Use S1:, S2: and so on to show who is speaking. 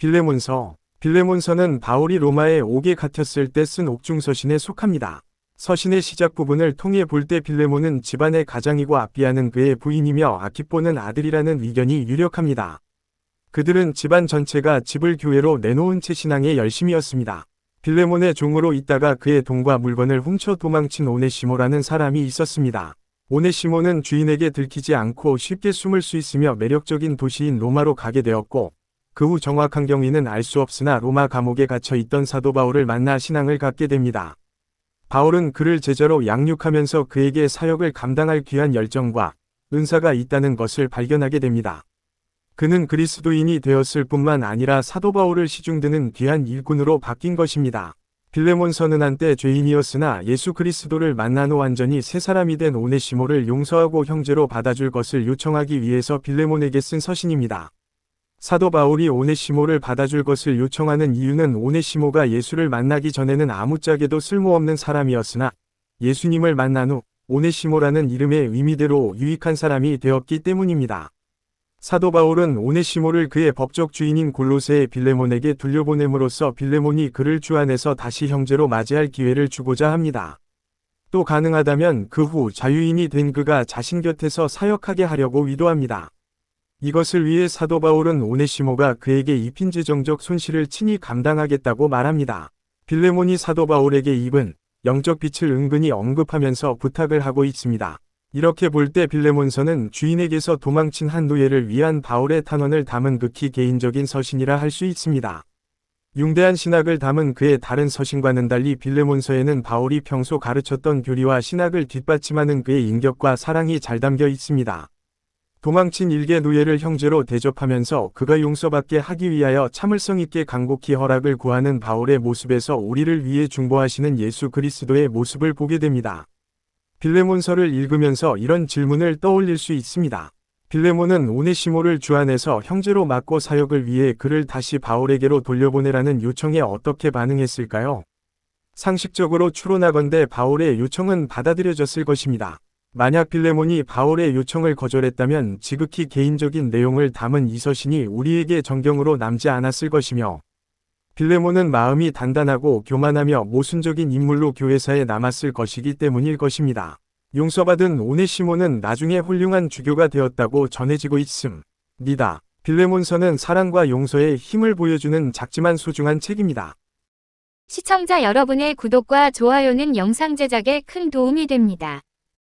S1: 빌레몬서 빌레몬서는 바울이 로마에 오게 갇혔을 때 쓴 옥중서신에 속합니다. 서신의 시작 부분을 통해 볼 때 빌레몬은 집안의 가장이고 아비아는 그의 부인이며 아키뽀는 아들이라는 의견이 유력합니다. 그들은 집안 전체가 집을 교회로 내놓은 채 신앙에 열심이었습니다. 빌레몬의 종으로 있다가 그의 돈과 물건을 훔쳐 도망친 오네시모라는 사람이 있었습니다. 오네시모는 주인에게 들키지 않고 쉽게 숨을 수 있으며 매력적인 도시인 로마로 가게 되었고 그 후 정확한 경위는 알 수 없으나 로마 감옥에 갇혀 있던 사도 바울을 만나 신앙을 갖게 됩니다. 바울은 그를 제자로 양육하면서 그에게 사역을 감당할 귀한 열정과 은사가 있다는 것을 발견하게 됩니다. 그는 그리스도인이 되었을 뿐만 아니라 사도 바울을 시중드는 귀한 일꾼으로 바뀐 것입니다. 빌레몬서는 한때 죄인이었으나 예수 그리스도를 만난 후 완전히 새 사람이 된 오네시모를 용서하고 형제로 받아줄 것을 요청하기 위해서 빌레몬에게 쓴 서신입니다. 사도 바울이 오네시모를 받아줄 것을 요청하는 이유는 오네시모가 예수를 만나기 전에는 아무짝에도 쓸모없는 사람이었으나 예수님을 만난 후 오네시모라는 이름의 의미대로 유익한 사람이 되었기 때문입니다. 사도 바울은 오네시모를 그의 법적 주인인 골로새의 빌레몬에게 돌려보냄으로써 빌레몬이 그를 주 안에서 다시 형제로 맞이할 기회를 주고자 합니다. 또 가능하다면 그 후 자유인이 된 그가 자신 곁에서 사역하게 하려고 위도합니다. 이것을 위해 사도 바울은 오네시모가 그에게 입힌 재정적 손실을 친히 감당하겠다고 말합니다. 빌레몬이 사도 바울에게 입은 영적 빛을 은근히 언급하면서 부탁을 하고 있습니다. 이렇게 볼 때 빌레몬서는 주인에게서 도망친 한 노예를 위한 바울의 탄원을 담은 극히 개인적인 서신이라 할 수 있습니다. 융대한 신학을 담은 그의 다른 서신과는 달리 빌레몬서에는 바울이 평소 가르쳤던 교리와 신학을 뒷받침하는 그의 인격과 사랑이 잘 담겨 있습니다. 도망친 일개 노예를 형제로 대접하면서 그가 용서받게 하기 위하여 참을성 있게 간곡히 허락을 구하는 바울의 모습에서 우리를 위해 중보하시는 예수 그리스도의 모습을 보게 됩니다. 빌레몬서를 읽으면서 이런 질문을 떠올릴 수 있습니다. 빌레몬은 오네시모를 주 안에서 형제로 맡고 사역을 위해 그를 다시 바울에게로 돌려보내라는 요청에 어떻게 반응했을까요? 상식적으로 추론하건대 바울의 요청은 받아들여졌을 것입니다. 만약 빌레몬이 바울의 요청을 거절했다면 지극히 개인적인 내용을 담은 이 서신이 우리에게 정경으로 남지 않았을 것이며 빌레몬은 마음이 단단하고 교만하며 모순적인 인물로 교회사에 남았을 것이기 때문일 것입니다. 용서받은 오네시모는 나중에 훌륭한 주교가 되었다고 전해지고 있습니다. 빌레몬서는 사랑과 용서의 힘을 보여주는 작지만 소중한 책입니다.
S2: 시청자 여러분의 구독과 좋아요는 영상 제작에 큰 도움이 됩니다.